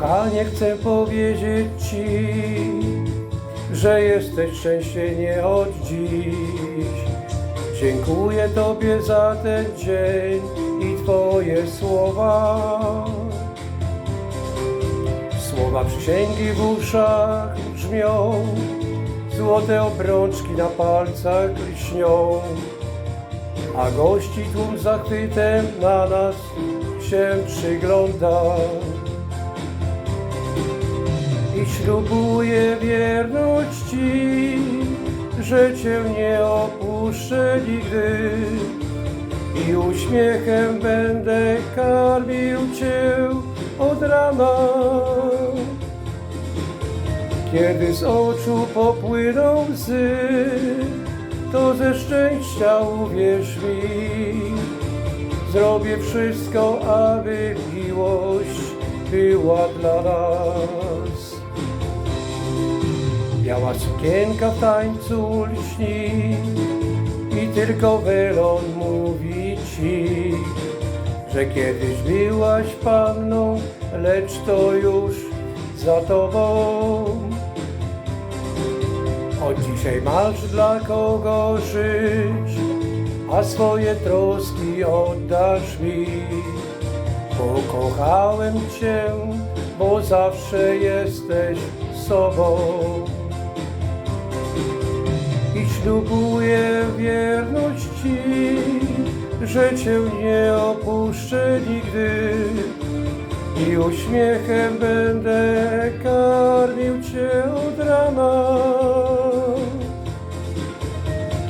Kochanie, chcę powiedzieć Ci, że jesteś szczęście nie od dziś. Dziękuję Tobie za ten dzień i Twoje słowa. Słowa przysięgi w uszach brzmią, złote obrączki na palcach lśnią, a gości tłum zachwytem na nas się przygląda. I ślubuję wierność Ci, że Cię nie opuszczę nigdy i uśmiechem będę karmił Cię od rana. Kiedy z oczu popłyną łzy, to ze szczęścia uwierz mi, zrobię wszystko, aby miłość była dla nas. Biała sukienka w tańcu lśni i tylko welon mówi ci, że kiedyś byłaś panną, lecz to już za tobą. Od dzisiaj masz dla kogo żyć, a swoje troski oddasz mi. Pokochałem Cię, bo zawsze jesteś sobą. Ślubuję wierność Ci, że Cię nie opuszczę nigdy. I uśmiechem będę karmił Cię od rana.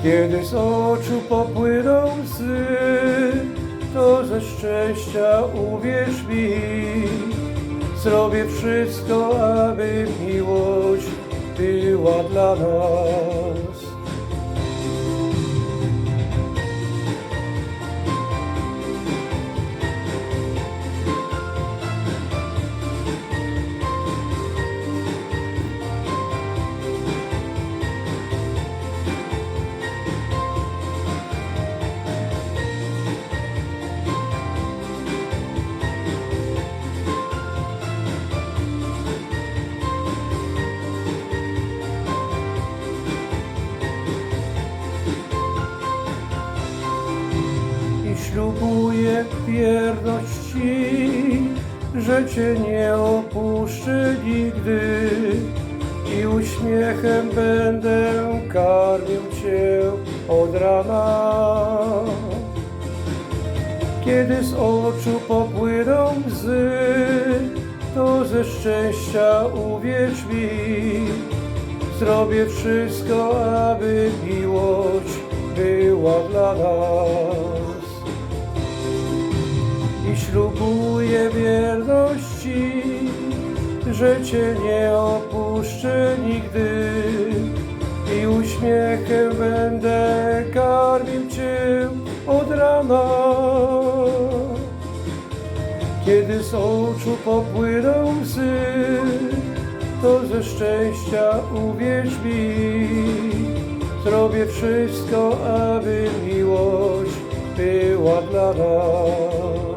Kiedy z oczu popłyną łzy, to ze szczęścia uwierz mi, zrobię wszystko, aby miłość była dla nas. Wierność Ci, że Cię nie opuszczę nigdy i uśmiechem będę karmił Cię od rana. Kiedy z oczu popłyną łzy, to ze szczęścia uwierz mi, zrobię wszystko, aby miłość była dla nas. I ślubuję wierności, że Cię nie opuszczę nigdy i uśmiechem będę karmił Cię od rana. Kiedy z oczu popłyną łzy, to ze szczęścia uwierz mi, zrobię wszystko, aby miłość była dla nas.